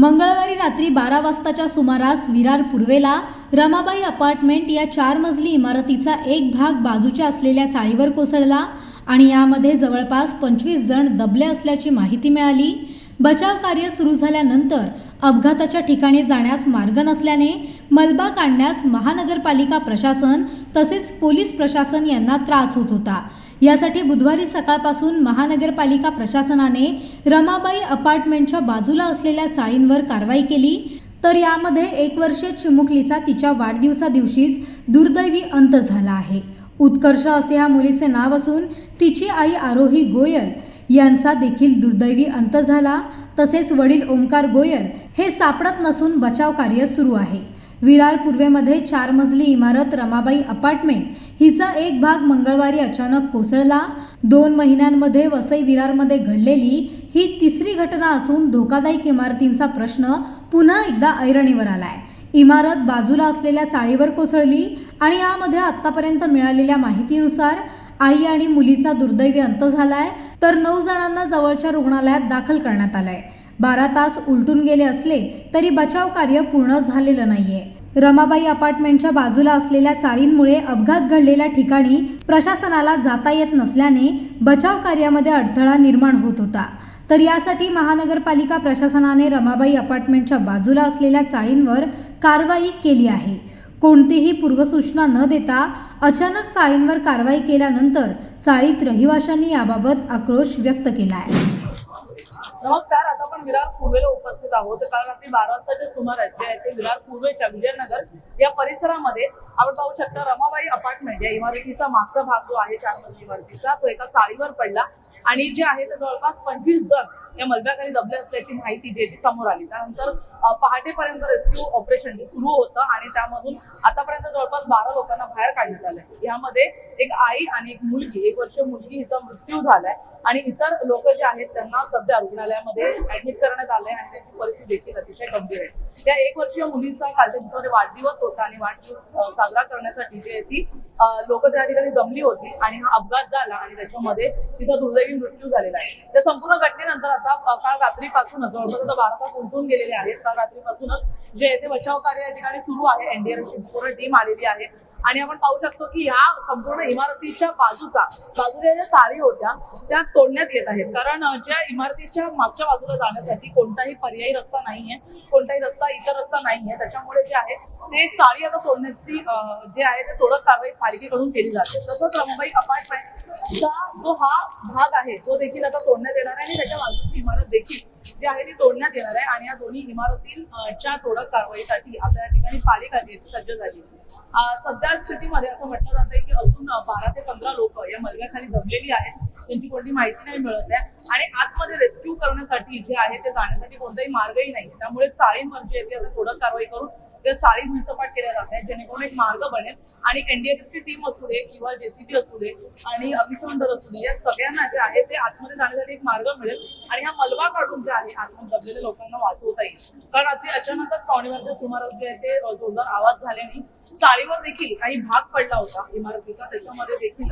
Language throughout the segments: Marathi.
मंगळवारी रात्री बारा वाजताच्या सुमारास विरार पूर्वेला रमाबाई अपार्टमेंट या चार मजली इमारतीचा एक भाग बाजूच्या असलेल्या चाळीवर कोसळला आणि यामध्ये जवळपास पंचवीस जण दबले असल्याची माहिती मिळाली. बचाव कार्य सुरू झाल्यानंतर अपघाताच्या ठिकाणी जाण्यास मार्ग नसल्याने मलबा काढण्यास महानगरपालिका प्रशासन तसेच पोलीस प्रशासन यांना त्रास होत होता. यासाठी बुधवारी सकाळपासून महानगरपालिका प्रशासनाने रमाबाई अपार्टमेंटच्या बाजूला असलेल्या चाळींवर कारवाई केली. तर यामध्ये एक वर्षीय चिमुकलीचा तिच्या वाढदिवसा दिवशीच दुर्दैवी अंत झाला आहे. उत्कर्ष असे ह्या मुलीचे नाव असून तिची आई आरोही गोयल यांचा देखील दुर्दैवी अंत झाला. तसेच वडील ओंकार गोयल हे सापडत नसून बचाव कार्य सुरू आहे. विरार पूर्वेमध्ये चार मजली इमारत रमाबाई अपार्टमेंट हिचा एक भाग मंगळवारी अचानक कोसळला. दोन महिन्यांमध्ये वसई विरारमध्ये घडलेली ही तिसरी घटना असून धोकादायक इमारतींचा प्रश्न पुन्हा एकदा ऐरणीवर आलाय. इमारत बाजूला असलेल्या चाळीवर कोसळली आणि यामध्ये आत्तापर्यंत मिळालेल्या माहितीनुसार आई आणि मुलीचा दुर्दैवी अंत झालाय तर नऊ जणांना जवळच्या रुग्णालयात दाखल करण्यात आलाय. बारा तास उलटून गेले असले तरी बचाव कार्य पूर्ण झालेलं नाहीये. रमाबाई अपार्टमेंटच्या बाजूला असलेल्या चाळींमुळे अपघात घडलेल्या ठिकाणी प्रशासनाला जाता येत नसल्याने बचाव कार्यामध्ये अडथळा निर्माण होत होता. तर यासाठी महानगरपालिका प्रशासनाने रमाबाई अपार्टमेंटच्या बाजूला असलेल्या चाळींवर कारवाई केली आहे. कोणतीही पूर्वसूचना न देता अचानक चाळींवर कारवाई केल्यानंतर चाळीत रहिवाशांनी याबाबत आक्रोश व्यक्त केला आहे नमस्कार आता आपण विरार पूर्वेला उपस्थित आहोत. काल रात्री बारा वाजताच्या सुमारास जे आहे ते विरार पूर्वेच्या विजयनगर या परिसरामध्ये आपण पाहू शकता रमाबाई अपार्टमेंट या इमारतीचा मागचा भाग जो आहे चार मजली इमारतीचा तो एका चाळीवर पडला. आणि जे आहे ते जवळपास पंचवीस जण या मलब्याखाली दबले असल्याची माहिती जे ती समोर आली. त्यानंतर पहाटेपर्यंत रेस्क्यू ऑपरेशन सुरू होतं आणि त्यामधून आतापर्यंत जवळपास बारा लोकांना बाहेर काढण्यात आलंय. यामध्ये एक आई आणि एक मुलगी एक वर्ष मुलगी हिचा मृत्यू झालाय. आणि इतर लोक जे आहेत त्यांना सध्या रुग्णालयामध्ये ऍडमिट करण्यात आले आणि त्यांची परिस्थिती देखील अतिशय गंभीर आहे. त्या एक वर्षीय मुलींचा कालच्या दिवसामध्ये वाढदिवस होता आणि वाढदिवस साजरा करण्यासाठी जे ती. लोक त्या ठिकाणी जमली होती आणि हा अपघात झाला आणि त्याच्यामध्ये तिचा दुर्दैवी मृत्यू झालेला आहे. त्या संपूर्ण घटनेनंतर आता काल रात्रीपासूनच जवळपास आता बारा तास उलटून गेलेले आहेत काल रात्रीपासूनच जे येथे बचाव कार्य या ठिकाणी सुरू आहे. एनडीआरएफची पूर्ण टीम आलेली आहे. आणि आपण पाहू शकतो की ह्या संपूर्ण इमारतीच्या बाजूचा बाजूच्या ज्या साळी होत्या त्या तोडण्यात येत आहेत. कारण ज्या इमारतीच्या मागच्या बाजूला जाण्यासाठी कोणताही पर्यायी रस्ता नाहीये कोणताही रस्ता इतर रस्ता नाहीये. त्याच्यामुळे जे आहे ते साळी आता तोडण्याची जे आहे ते तोडत कारवाई पालिकेकडून केली जाते. तसंच रमाबाई अपार्टमेंटचा जो हा भाग आहे तो देखील आता तोडण्यात येणार आहे आणि त्याच्या बाजूची इमारत देखील जे आहे ते तोडण्यात येणार आहे आणि या दोन्ही इमारतींच्या तोडक कारवाईसाठी आता या ठिकाणी पालिका जी सज्ज झाली सध्या स्थितीमध्ये असं म्हटलं जात आहे की अजून बारा ते पंधरा लोक या मलब्याखाली जमलेली आहेत. त्यांची कोणती माहिती नाही मिळत आहे. आणि आतमध्ये रेस्क्यू करण्यासाठी जे आहे ते जाण्यासाठी कोणताही मार्गही नाही त्यामुळे चाळींवर जे आहे ते आता थोडं कारवाई करून त्या चाळी भुईसपाट केल्या जात आहेत जेणेकरून एक मार्ग बनेल. आणि एनडीएफची टीम असू दे किंवा जेसीबी असू दे आणि अग्निशमन दल असू दे या सगळ्यांना जे आहे ते आतमध्ये जाण्यासाठी एक मार्ग मिळेल. आणि हा मलबा काढून जे आहे आतमध्ये दबलेल्या लोकांना वाचवता येईल. कारण रात्री अचानकच पावणेवरच्या सुमारास जे आहे ते जोरदार आवाज झाल्याने चाळीवर देखील काही भाग पडला होता इमारतीचा. त्याच्यामध्ये देखील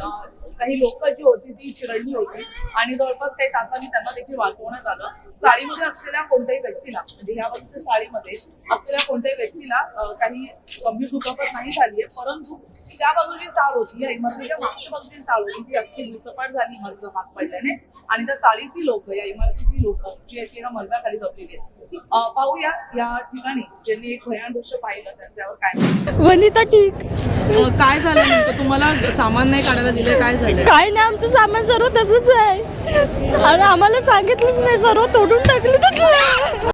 काही लोक जी होती ती चिरडली होती. आणि जवळपास काही तासांनी त्यांना देखील वाचवण्यात आलं. चाळीमध्ये असलेल्या कोणत्याही व्यक्तीला म्हणजे ह्या वर्षी चाळीमध्ये असलेल्या कोणत्याही अ, काही गंभीर दुखापत नाही झाली आहे परंतु त्या बाजूची चाळ होती या इमारतीच्या मागच्या बाजूची चाळ होती ती अगदी विसपाट झाली इमारतीचा भाग पडल्याने. आणि त्या चाळीची लोक या इमारतीची लोक जी आहेत ती मलब्याखाली जमलेली आहेत. अ, पाहूया या ठिकाणी ज्यांनी एक भयान दृश्य पाहिलं त्यांच्यावर काय. वनिता ठीक. काय झालं नेमकं? तुम्हाला सामान नाही काढायला दिलं काय झालं काय नाही आमचं सामान सर्व तसंच आहे. आणि आम्हाला सांगितलंच नाही सर्व तोडून टाकलं तर